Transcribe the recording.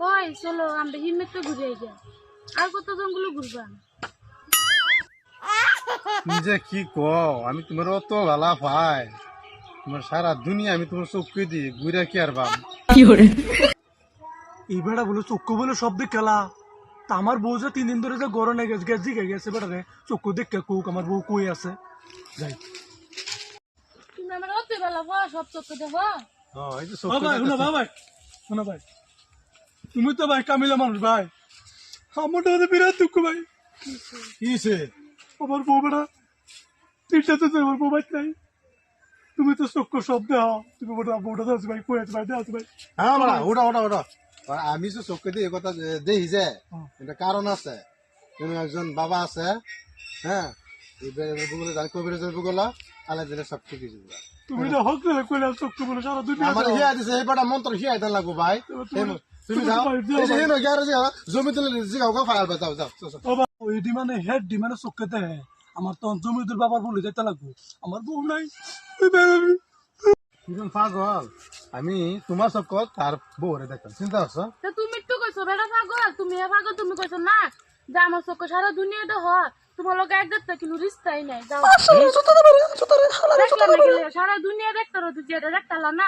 ওই চলো আমরা হিমের তো ঘুরে যাই। আর কত জনগুলো ঘুরবা? তুমি যে কি কও আমি তোমার অত ভালা পাই তোমার সারা দুনিয়া আমি তোমার চোখকে দিই ঘুরে কি আর বাম এই বেড়া বলে চক্ষু বলে সব দিক খেলা তা আমার বউ যে তিন দিন ধরে যে গরমে গেছে গেছে জিগে গেছে বেড়া রে চক্ষু দেখে কোক আমার বউ কই আছে? যাই। তুমি আমার অত সব দেখো। হ্যাঁ, এই যে শোনো ভাই ভাই তুমি তো ভাই কামিলা মানুষ ভাই। আমারটা হতে বিরাট দুঃখ ভাই। কি হইছে? আমার বউ বেড়া তিনটা তো আমার বউ ভাই নাই। তুমি তো চক্ষু সব দেহ তুমি বউটা আছে ভাই আছে ভাই দেহ ভাই। হ্যাঁ বাড়া, ওটা ওটা ওটা আমি যে চোখকে দিয়ে এই কথা দেখি যে হুম। এটা কারণ আছে। তুমি একজন বাবা আছে হ্যাঁ? সব ঠিক হয়ে তুমি হক দিলে কইলে চক্ষু বলে সারা দুনিয়া আমার হিয়া দিছে এই বেটা মন্ত্র হিয়া দেন লাগবো ভাই। তুমি- যাও। এই যে জমি তুলে জিগাও গা ফায়াল বাজাও যাও যাও, যাও। ও বাবা, ওই ডি মানে হেড মানে হে। আমার তো জমিদুর বাবার বলে যেতে লাগবো? আমার বউ নাই। কিরণ পাগল। আমি তোমার চক্কর তার বউরে দেখতাম চিন্তা করছ তুমি তো কইছো বেটা পাগল। তুমি এ পাগল তুমি কইছো না। যে আমার চোখে সারা দুনিয়াটা হ তোমার লোক এক দেখতে কিন্তু রিস্তাই নাই। যাও। সারা দুনিয়া দেখতে রতো যেটা দেখতালা না।